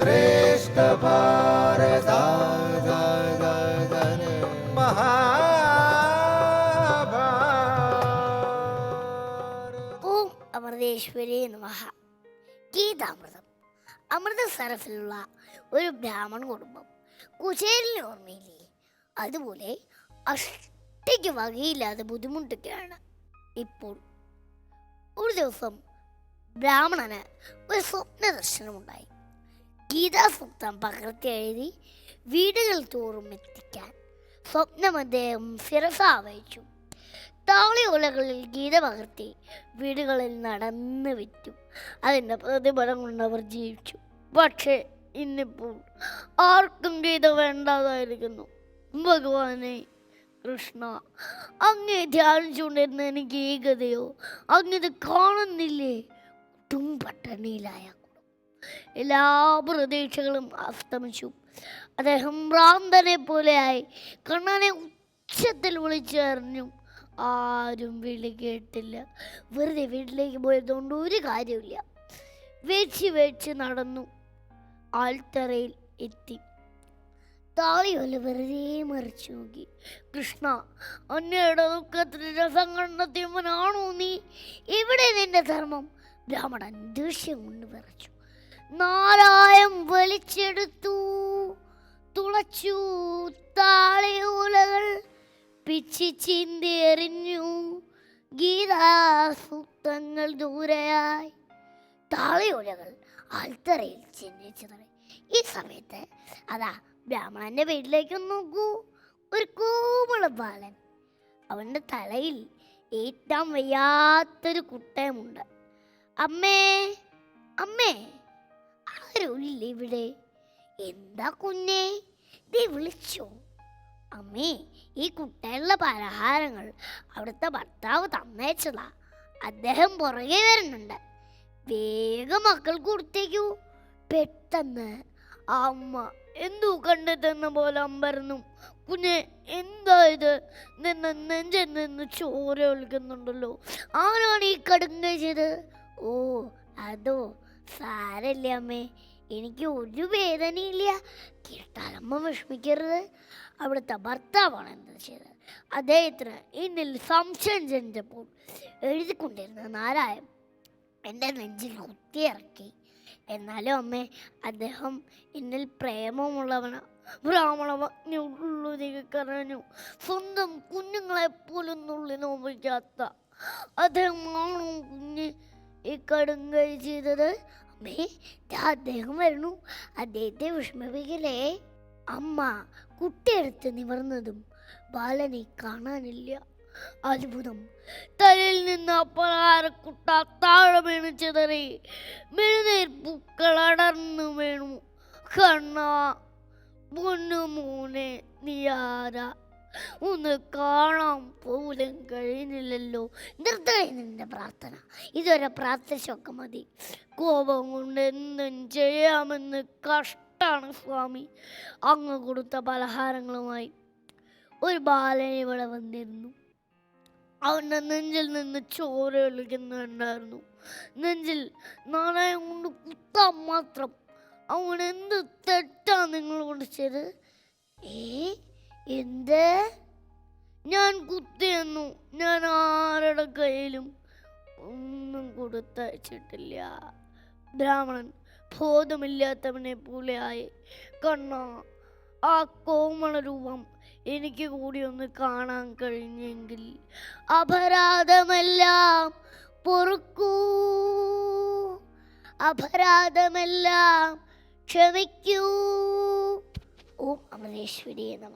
श्रेष्ठ भारत महाभारत ഓം അമൃതേശ്വരി നമഃ ഗീതാമൃതം അമൃത സരസിലുള്ള ഒരു ബ്രാഹ്മണ കുടുംബം കുചേലിന് ഓർമ്മയില്ലേ അതുപോലെ അഷ്ടയ്ക്ക് വകയില്ലാതെ ബുദ്ധിമുട്ടൊക്കെയാണ് ഇപ്പോൾ ഒരു ദിവസം ബ്രാഹ്മണന് ഒരു സ്വപ്ന ദർശനമുണ്ടായി ഗീതാസൂക്തം പകർത്തി എഴുതി വീടുകൾ തോറും എത്തിക്കാൻ സ്വപ്നം അദ്ദേഹം ശിരസ വഹിച്ചു താളിയോലകളിൽ ഗീത പകർത്തി വീടുകളിൽ നടന്ന് വിറ്റു. അതിന്റെ പ്രതിഫലം കൊണ്ട് അവർ ജീവിച്ചു. പക്ഷേ ഇന്നിപ്പോൾ ആർക്കും ഗീത വേണ്ടാതായിരിക്കുന്നു. ഭഗവാനെ കൃഷ്ണ അങ്ങേ ധ്യാനിച്ചുകൊണ്ടിരുന്ന എനിക്ക് ഈ ഗതയോ അങ്ങിത് കാണുന്നില്ലേ? ഒട്ടും എല്ലാ പ്രതീക്ഷകളും അസ്തമിച്ചു. അദ്ദേഹം ഭ്രാന്തനെ പോലെയായി കണ്ണനെ ഉച്ചത്തിൽ വിളിച്ചറിഞ്ഞു. ആരും വിളി കേട്ടില്ല. വെറുതെ വീട്ടിലേക്ക് പോയതുകൊണ്ട് ഒരു കാര്യമില്ല വേച്ച് വേച്ച് നടന്നു. ആൽത്തറയിൽ എത്തി. താളിയോല വെറുതെ മറിച്ചു നോക്കി. കൃഷ്ണ അന്നയുടെ ദുഃഖത്തിന് രസം കണ്ടെത്തിയവനാണോ നീ? ഇവിടെ നിന്റെ ധർമ്മം? ബ്രാഹ്മണൻ ദേഷ്യം കൊണ്ട് വിറച്ചു. നാരായം വലിച്ചെടുത്തു. തുളച്ചു താളിയോലകൾ പിച്ചി ചിന്തി എറിഞ്ഞു. ഗീതാസൂക്തങ്ങൾ ദൂരെയായി. താളിയോലകൾ ആൽത്തറയിൽ ചിന്തിച്ചതറി ഈ സമയത്ത് അതാ ബ്രാഹ്മണന്റെ വീട്ടിലേക്ക് നോക്കൂ. ഒരു കോമള ബാലൻ. അവന്റെ തലയിൽ ഏറ്റവും വയ്യാത്തൊരു കുട്ടയമുണ്ട്. അമ്മേ അമ്മേ. ആരുമില്ല ഇവിടെ എന്താ കുഞ്ഞേ? ദേ വിളിച്ചോ. അമ്മേ ഈ കുട്ടയുള്ള പലഹാരങ്ങൾ അവിടുത്തെ ഭർത്താവ് തന്നയച്ചതാ. അദ്ദേഹം പുറകെ വരുന്നുണ്ട്. വേഗം മക്കൾ കൊടുത്തേക്കൂ. പെട്ടെന്ന് അമ്മ എന്തോ കണ്ടെത്തുന്ന പോലെ അമ്പരന്നു. കുഞ്ഞെ എന്താ ഇത്? നിന്ന് നെഞ്ചിൽ നിന്ന് ചോര ഒലിക്കുന്നുണ്ടല്ലോ. ആരാണ് ഈ കടുങ്ക ചെയ്ത് ഓ അതോ സാരല്ല അമ്മേ. എനിക്ക് ഒരു വേദനയില്ല. കേട്ടാലമ്മ വിഷമിക്കരുത്. അവിടുത്തെ ഭർത്താവാണ് എന്താ ചെയ്തത്? അദ്ദേഹത്തിന് എന്നിൽ സംശയം ജനിച്ചപ്പോൾ എഴുതിക്കൊണ്ടിരുന്ന നാരായം എന്റെ നെഞ്ചിൽ കുത്തിയിറക്കി. എന്നാലും അമ്മേ അദ്ദേഹം എന്നിൽ പ്രേമമുള്ളവന ബ്രാഹ്മണ കരഞ്ഞു. സ്വന്തം കുഞ്ഞുങ്ങളെപ്പോലും നുള്ളി നോവിക്കാത്ത അദ്ദേഹമാണോ കുഞ്ഞ് ഈ കടുങ്കൈ ചെയ്തത്? അമ്മേ അദ്ദേഹം വരുന്നു. അദ്ദേഹത്തെ വിഷമിപ്പിക്കലേ അമ്മ കുട്ടിയെടുത്ത് നിവർന്നതും ബാലനെ കാണാനില്ല. അത്ഭുതം. തലയിൽ നിന്ന് അപ്പലാരക്കുട്ട താഴെ വീണ് ചിതറി. മെഴുന്നേർ പൂക്കൾ അടർന്നു വീണു. കണ്ണ പൊന്നു മോനെ നീയാര? ഒന്ന് കാണാൻ പോലും കഴിയുന്നില്ലല്ലോ. നിർത്തണേ നിന്റെ പ്രാർത്ഥന. ഇതൊരു പ്രാർത്ഥിച്ചൊക്കെ മതി. കോപം കൊണ്ട് എന്തും ചെയ്യാമെന്ന് കഷ്ടാണ് സ്വാമി. അങ്ങ് കൊടുത്ത പലഹാരങ്ങളുമായി ഒരു ബാലൻ ഇവിടെ വന്നിരുന്നു. അവന്റെ നെഞ്ചിൽ നിന്ന് ചോര ഒലിക്കുന്നുണ്ടായിരുന്നു നെഞ്ചിൽ നാണയം കൊണ്ട് കുത്താൻ മാത്രം. അവൻ എന്ത് തെറ്റാ നിങ്ങളോട് ചെയ്ത് ഏ? എന്ത്? ഞാൻ കുത്തിയെന്നു ഞാൻ ആരുടെ കയ്യിലും ഒന്നും കൊടുത്തയച്ചിട്ടില്ല. ബ്രാഹ്മണൻ ബോധമില്ലാത്തവനെ പോലെയായി കണ്ണ ആ കോമള രൂപം എനിക്ക് കൂടി ഒന്ന് കാണാൻ കഴിഞ്ഞെങ്കിൽ അപരാധമെല്ലാം പൊറുക്കൂ. അപരാധമെല്ലാം ക്ഷമിക്കൂ. ഓം അമരേശ്വരി നമ